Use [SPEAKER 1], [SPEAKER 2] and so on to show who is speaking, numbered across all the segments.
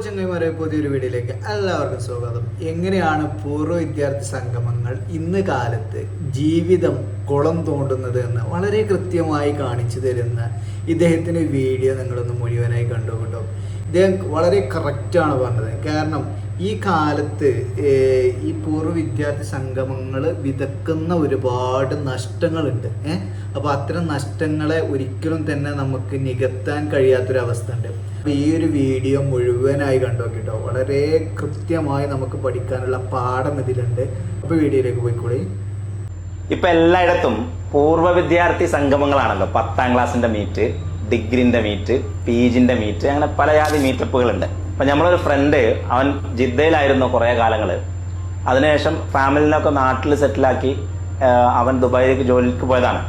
[SPEAKER 1] ചങ്ങൈമാരെ പുതിയൊരു വീഡിയോയിലേക്ക് എല്ലാവർക്കും സ്വാഗതം. എങ്ങനെയാണ് പൂർവ വിദ്യാർത്ഥി സംഗമങ്ങൾ ഇന്ന് കാലത്ത് ജീവിതം കുളം തോണ്ടുന്നത് എന്ന് വളരെ കൃത്യമായി കാണിച്ചു തരുന്ന ഇദ്ദേഹത്തിന്റെ വീഡിയോ നിങ്ങളൊന്ന് മുഴുവനായി കണ്ടു കേട്ടോ. ഇദ്ദേഹം വളരെ കറക്റ്റാണ് പറഞ്ഞത്. കാരണം ഈ കാലത്ത് ഈ പൂർവ വിദ്യാർത്ഥി സംഗമങ്ങൾ വിതക്കുന്ന ഒരുപാട് നഷ്ടങ്ങളുണ്ട്. ഏഹ് അപ്പോൾ അത്തരം നഷ്ടങ്ങളെ ഒരിക്കലും തന്നെ നമുക്ക് നികത്താൻ കഴിയാത്തൊരവസ്ഥ ഉണ്ട് അപ്പോൾ ഈ ഒരു വീഡിയോ മുഴുവനായി കണ്ടോക്കിട്ടോ. വളരെ കൃത്യമായി നമുക്ക് പഠിക്കാനുള്ള പാഠം ഇതിലുണ്ട്. അപ്പോൾ വീഡിയോയിലേക്ക് പോയിക്കൂടി
[SPEAKER 2] ഇപ്പൊ എല്ലായിടത്തും പൂർവ വിദ്യാർത്ഥി സംഗമങ്ങളാണല്ലോ. പത്താം ക്ലാസ്സിന്റെ മീറ്റ് ഡിഗ്രിന്റെ മീറ്റ് പി ജിന്റെ മീറ്റ് അങ്ങനെ പല ജാതി മീറ്റപ്പുകളുണ്ട് അപ്പൊ നമ്മളൊരു ഫ്രണ്ട് അവൻ ജിദ്ദയിലായിരുന്നു കുറേ കാലങ്ങൾ അതിനുശേഷം ഫാമിലിനൊക്കെ നാട്ടിൽ സെറ്റിലാക്കി അവൻ ദുബായിലേക്ക് ജോലിക്ക് പോയതാണ്.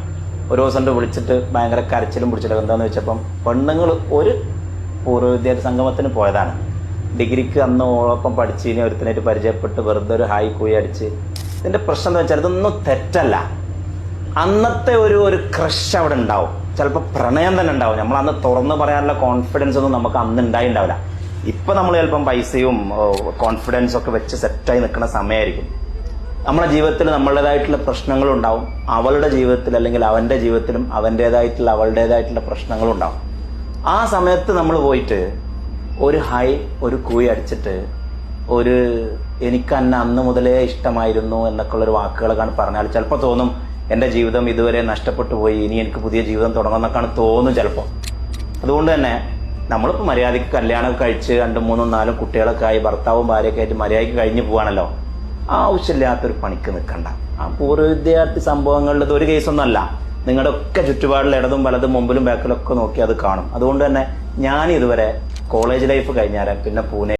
[SPEAKER 2] ഒരു ദിവസം കൊണ്ട് വിളിച്ചിട്ട് ഭയങ്കര കരച്ചിലും പിടിച്ചിട്ട് എന്താണെന്ന് വെച്ചപ്പം പെണ്ണുങ്ങൾ ഒരു പൂർവ സംഗമത്തിന് പോയതാണ്. ഡിഗ്രിക്ക് അന്ന് ഓളൊപ്പം ഇനി ഒരുത്തിനായിട്ട് പരിചയപ്പെട്ട് വെറുതെ ഒരു ഹായ് കൂയി അടിച്ച്. ഇതിന്റെ പ്രശ്നം എന്ന് വെച്ചാൽ ഇതൊന്നും തെറ്റല്ല. അന്നത്തെ ഒരു ഒരു ക്രഷ് അവിടെ ഉണ്ടാവും. ചിലപ്പോൾ പ്രണയം തന്നെ ഉണ്ടാവും. നമ്മൾ അന്ന് തുറന്നു പറയാനുള്ള കോൺഫിഡൻസ് ഒന്നും നമുക്ക് അന്ന് ഉണ്ടായിണ്ടാവില്ല. ഇപ്പൊ നമ്മൾ ചിലപ്പം പൈസയും കോൺഫിഡൻസും ഒക്കെ വെച്ച് സെറ്റായി നിൽക്കുന്ന സമയമായിരിക്കും നമ്മുടെ ജീവിതത്തിൽ നമ്മളുടേതായിട്ടുള്ള പ്രശ്നങ്ങളുണ്ടാവും അവളുടെ ജീവിതത്തിൽ അല്ലെങ്കിൽ അവന്റെ ജീവിതത്തിലും അവന്റേതായിട്ടുള്ള അവളുടേതായിട്ടുള്ള പ്രശ്നങ്ങളും ഉണ്ടാവും. ആ സമയത്ത് നമ്മൾ പോയിട്ട് ഒരു ഹൈ ഒരു കൂയി അടിച്ചിട്ട് ഒരു എനിക്ക് അന്ന് അന്ന് മുതലേ ഇഷ്ടമായിരുന്നു എന്നൊക്കെ ഉള്ള ഒരു വാക്കുകളൊക്കെ പറഞ്ഞാൽ ചിലപ്പോൾ തോന്നും എന്റെ ജീവിതം ഇതുവരെ നഷ്ടപ്പെട്ടു പോയി. ഇനി എനിക്ക് പുതിയ ജീവിതം തുടങ്ങുന്നൊക്കെയാണ് തോന്നും ചിലപ്പോൾ അതുകൊണ്ട് തന്നെ നമ്മളിപ്പോൾ മര്യാദയ്ക്ക് കല്യാണം കഴിച്ച് രണ്ടും മൂന്നും നാലും കുട്ടികളൊക്കെ ആയി ഭർത്താവും ഭാര്യയൊക്കെ ആയിട്ട് മര്യാദയ്ക്ക് കഴിഞ്ഞു പോവാണല്ലോ. ആവശ്യമില്ലാത്തൊരു പണിക്ക് നിൽക്കണ്ട. ആ പൂർവ വിദ്യാർത്ഥി സംഭവങ്ങളിൽ ഇത് ഒരു കേസൊന്നും അല്ല നിങ്ങളുടെ ഒക്കെ ചുറ്റുപാടിൽ ഇടതും വലതും മുമ്പിലും ബാക്കിലൊക്കെ നോക്കി അത് കാണും. അതുകൊണ്ട് തന്നെ ഞാൻ ഇതുവരെ കോളേജ് ലൈഫ് കഴിഞ്ഞാൽ പിന്നെ പൂനെ